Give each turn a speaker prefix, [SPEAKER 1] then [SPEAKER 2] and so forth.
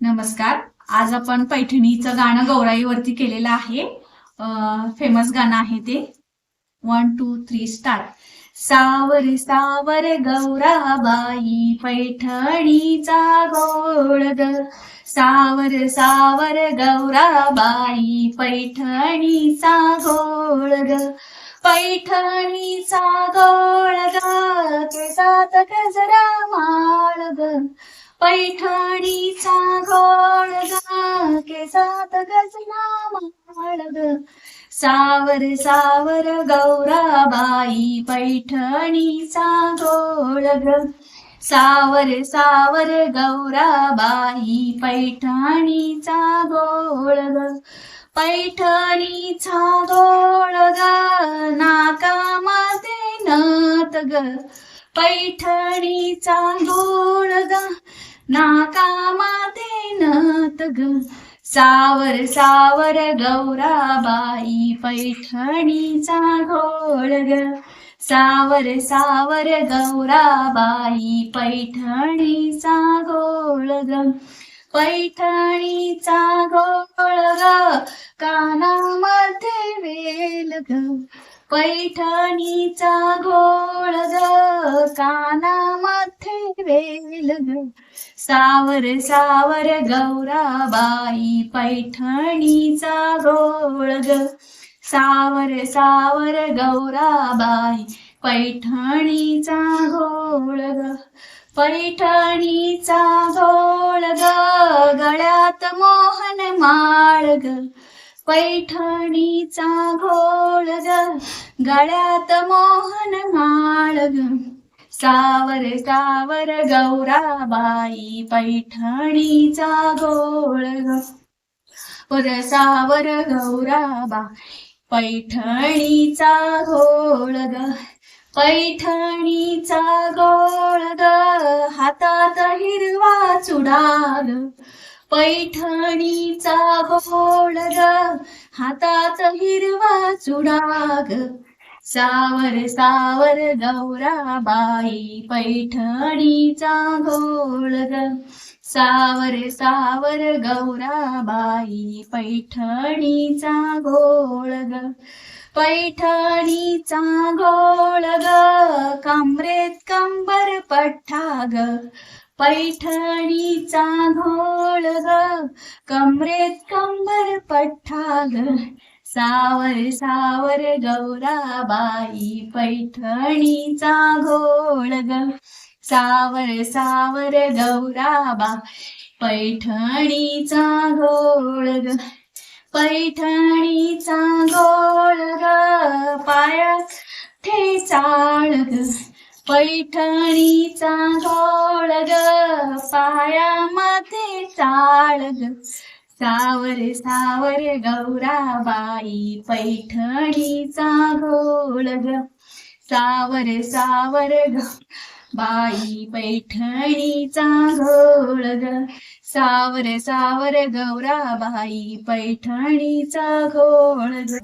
[SPEAKER 1] नमस्कार. आज आपण पैठणीचं गाणं गौराईवरती केलेलं आहे. फेमस गाणं आहे ते. वन टू थ्री स्टार्ट सावर सावर गौराबाई पैठणीचा गोळ ग. सावर सावर गौराबाई पैठणीचा गोळ ग. पैठणीचा गोळ ग केसात गजरा माळ ग. पैठणीचा घोळ ग केसात गजरा माळ ग सावर सावर गौराबाई पैठणीचा घोळ ग. सावर सावर गौराबाई पैठणीचा गोळ ग. पैठणीचा गोळ ग नाकामध्ये नात ग. पैठणीचा गोळ ग नाकामध्ये नत ग सावर सावर गौराबाई पैठणीचा घोळ ग सावर सावर गौराबाई पैठणीचा घोळ ग पैठणीचा घोळ ग कानामध्ये वेल ग पैठणीचा घोळ ग कानामध्ये वेल ग. सावर सावर गौराबाई पैठणीचा घोळ ग. सावर सावर गौराबाई पैठणीचा घोळ ग. पैठणीचा घोळ ग गळ्यात मोहन माळ ग. पैठणीचा घोळ ग गळ्यात मोहन माळ ग. सावर सावर गौराबाई पैठणीचा घोळ ग. सावर गौराबा पैठणीचा घोळ ग. पैठणीचा गोळ ग हातात हिरवा चुडाग. पैठणीचा गोळ ग हातात हिरवा चुडाग. सावर सावर गौराबाई पैठणीचा गोळ ग. सावर सावर गौराबाई पैठणीचा गोळ ग. पैठणीचा गोळ ग कमरेत कंबर पठ्ठा ग. पैठणीचा घोळ कमरेत कंबर पठ्ठा सावर सावर गौराबाई पैठणीचा घोळ ग सावर सावर गौराबा पैठणीचा घोळ ग पैठणीचा गोळ ग पायात ठेचाळ ग पैठणीचा गोळ पायामध्ये चाळ ग सावर सावर गौराबाई पैठणीचा घोळ ग सावर सावर ग बाई पैठणीचा घोळ ग सावर सावर गौराबाई पैठणीचा घोळ ग